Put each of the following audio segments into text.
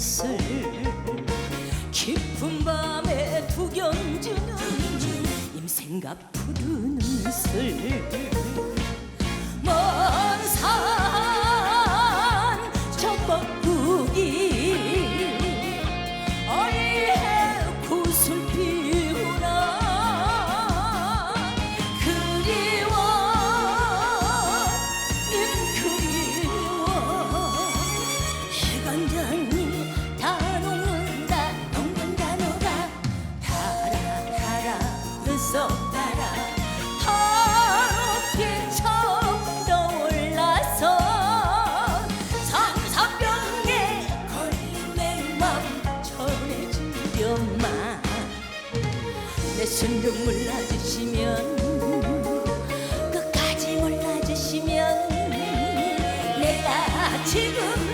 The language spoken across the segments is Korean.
술 깊은 밤에 두견주는 임생각 푸르는 술 내 순정 몰라주시면 끝까지 몰라주시면 내가 지금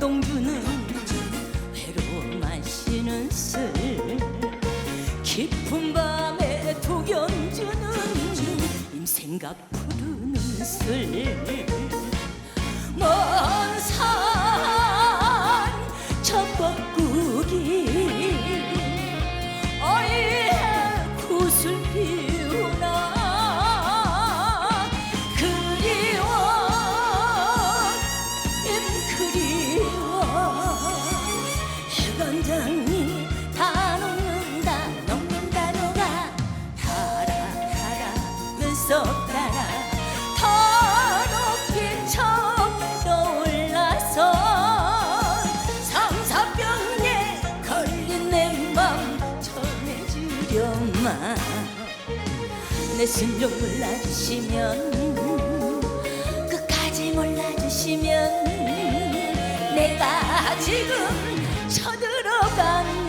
동동주는 회로 마시는 술 깊은 밤에 도견주는 임 생각 푸르는 술 내 순정 몰라주시면 끝까지 몰라주시면 내가 지금 쳐들어간